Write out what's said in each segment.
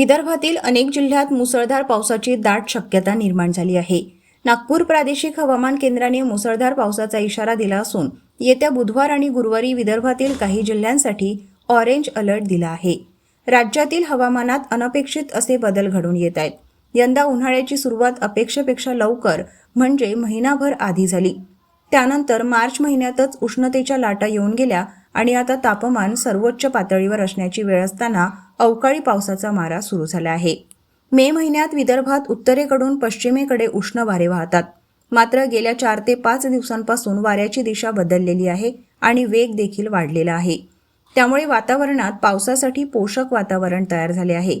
विदर्भातील अनेक जिल्ह्यात मुसळधार पावसाची दाट शक्यता निर्माण झाली आहे. नागपूर प्रादेशिक हवामान केंद्राने मुसळधार पावसाचा इशारा दिला असून येत्या बुधवार आणि गुरुवारी विदर्भातील काही जिल्ह्यांसाठी ऑरेंज अलर्ट दिला आहे. राज्यातील हवामानात अनपेक्षित असे बदल घडून येत आहेत. यंदा उन्हाळ्याची सुरुवात अपेक्षेपेक्षा लवकर म्हणजे महिनाभर आधी झाली. त्यानंतर मार्च महिन्यातच उष्णतेच्या लाटा येऊन गेल्या आणि आता तापमान सर्वोच्च पातळीवर असण्याची वेळ असताना अवकाळी पावसाचा मारा सुरू झाला आहे. मे महिन्यात विदर्भात उत्तरेकडून पश्चिमेकडे उष्ण वारे वाहतात. मात्र गेल्या चार ते पाच दिवसांपासून वाऱ्याची दिशा बदललेली आहे आणि वेग देखील वाढलेला आहे. त्यामुळे वातावरणात पावसासाठी पोषक वातावरण तयार झाले आहे.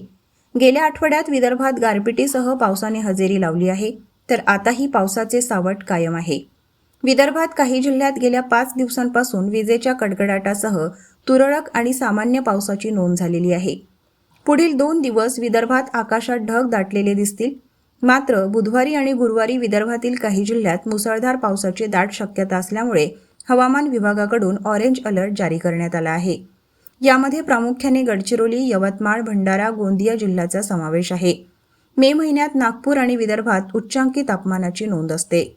गेल्या आठवड्यात विदर्भात गारपिटीसह पावसाने हजेरी लावली आहे तर आताही पावसाचे सावट कायम आहे. विदर्भात काही जिल्ह्यात गेल्या पाच दिवसांपासून विजेच्या कडकडाटासह तुरळक आणि सामान्य पावसाची नोंद झालेली आहे. पुढील दोन दिवस विदर्भात आकाशात ढग दाटलेले दिसतील. मात्र बुधवारी आणि गुरुवारी विदर्भातील काही जिल्ह्यात मुसळधार पावसाची दाट शक्यता असल्यामुळे हवामान विभागाकडून ऑरेंज अलर्ट जारी करण्यात आला आहे. यामध्ये प्रामुख्याने गडचिरोली यवतमाळ भंडारा गोंदिया जिल्ह्याचा समावेश आहे. मे महिन्यात नागपूर आणि विदर्भात उच्चांकी तापमानाची नोंद असते.